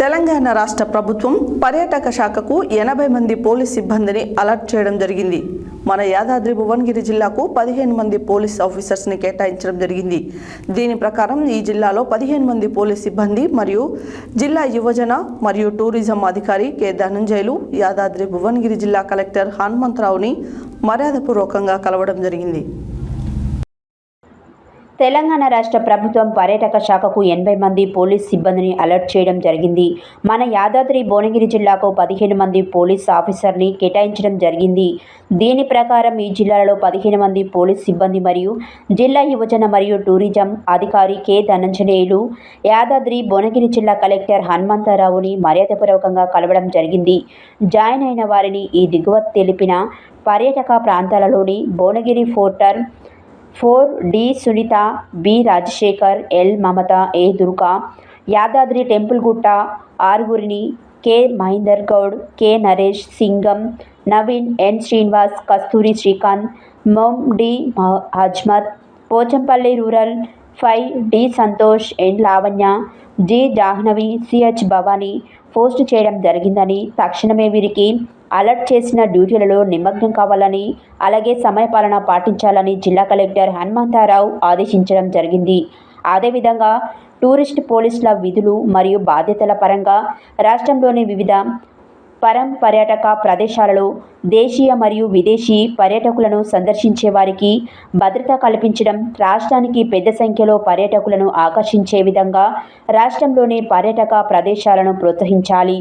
తెలంగాణ రాష్ట్ర ప్రభుత్వం పర్యాటక శాఖకు ఎనభై మంది పోలీస్ సిబ్బందిని అలర్ట్ చేయడం జరిగింది. మన యాదాద్రి భువనగిరి జిల్లాకు పదిహేను మంది పోలీస్ ఆఫీసర్స్ని కేటాయించడం జరిగింది. దీని ప్రకారం ఈ జిల్లాలో పదిహేను మంది పోలీస్ సిబ్బంది మరియు జిల్లా యువజన మరియు టూరిజం అధికారి కె. ధనంజయులు యాదాద్రి భువనగిరి జిల్లా కలెక్టర్ హనుమంతరావుని మర్యాదపూర్వకంగా కలవడం జరిగింది. తెలంగాణ రాష్ట్ర ప్రభుత్వం పర్యాటక శాఖకు ఎనభై మంది పోలీస్ సిబ్బందిని అలర్ట్ చేయడం జరిగింది. మన యాదాద్రి భువనగిరి జిల్లాకు పదిహేను మంది పోలీస్ ఆఫీసర్ని కేటాయించడం జరిగింది. దీని ప్రకారం ఈ జిల్లాలో పదిహేను మంది పోలీస్ సిబ్బంది మరియు జిల్లా యువజన మరియు టూరిజం అధికారి కె. ధనంజనేయులు యాదాద్రి భువనగిరి జిల్లా కలెక్టర్ హనుమంతరావుని మర్యాదపూర్వకంగా కలవడం జరిగింది. జాయిన్ అయిన వారిని ఈ దిగువ తెలిపిన పర్యాటక ప్రాంతాలలోని Bhuvanagiri ఫోర్టర్ four D Sunitha B Rajasekhar L Mamatha A Durga Yadadri temple Gutta ఆరుగురిని K Mahender Goud K Naresh Singam Naveen N Srinivas Kasturi Srikanth mom D మ- hazmat Pochampally rural five D Santosh N Lavanya G Jahnavi CH Bhavani post చేయడం జరిగిందని తక్షణమే వీరికి alert చేసిన డ్యూటీలలో నిమగ్నం కావాలని అలాగే సమయపాలన పాటించాలని జిల్లా కలెక్టర్ హనుమంతారావు ఆదేశించడం జరిగింది. అదేవిధంగా టూరిస్ట్ పోలీసుల విధులు మరియు బాధ్యతల పరంగా రాష్ట్రంలోని వివిధ పరం పర్యాటక ప్రదేశాలలో దేశీయ మరియు విదేశీ పర్యాటకులను సందర్శించే వారికి భద్రత కల్పించడం రాష్ట్రానికి పెద్ద సంఖ్యలో పర్యాటకులను ఆకర్షించే విధంగా రాష్ట్రంలోని పర్యాటక ప్రదేశాలను ప్రోత్సహించాలి.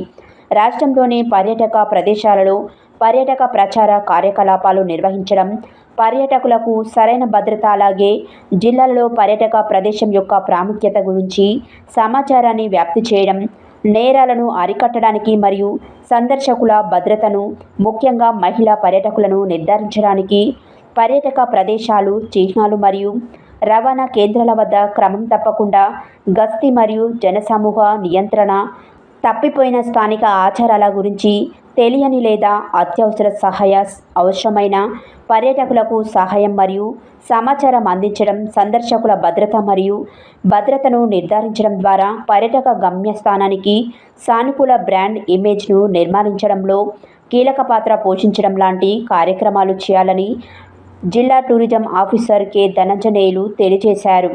రాష్ట్రంలోని పర్యాటక ప్రదేశాలలో పర్యాటక ప్రచార కార్యకలాపాలు నిర్వహించడం పర్యాటకులకు సరైన భద్రత అలాగే జిల్లాలలో పర్యాటక ప్రదేశం యొక్క ప్రాముఖ్యత గురించి సమాచారాన్ని వ్యాప్తి చేయడం నేరాలను అరికట్టడానికి మరియు సందర్శకుల భద్రతను ముఖ్యంగా మహిళా పర్యాటకులను నిర్ధారించడానికి పర్యాటక ప్రదేశాలు చిహ్నాలు మరియు రవాణా కేంద్రాల వద్ద క్రమం తప్పకుండా గస్తీ మరియు జనసమూహ నియంత్రణ తప్పిపోయిన స్థానిక ఆచారాల గురించి తెలియని లేదా అత్యవసర సహాయ అవసరమైన పర్యాటకులకు సహాయం మరియు సమాచారం అందించడం సందర్శకుల భద్రత మరియు భద్రతను నిర్ధారించడం ద్వారా పర్యాటక గమ్యస్థానానికి సానుకూల బ్రాండ్ ఇమేజ్ను నిర్మాణించడంలో కీలక పాత్ర పోషించడం లాంటి కార్యక్రమాలు చేయాలని జిల్లా టూరిజం ఆఫీసర్ కె. ధనంజనేయులు తెలియజేశారు.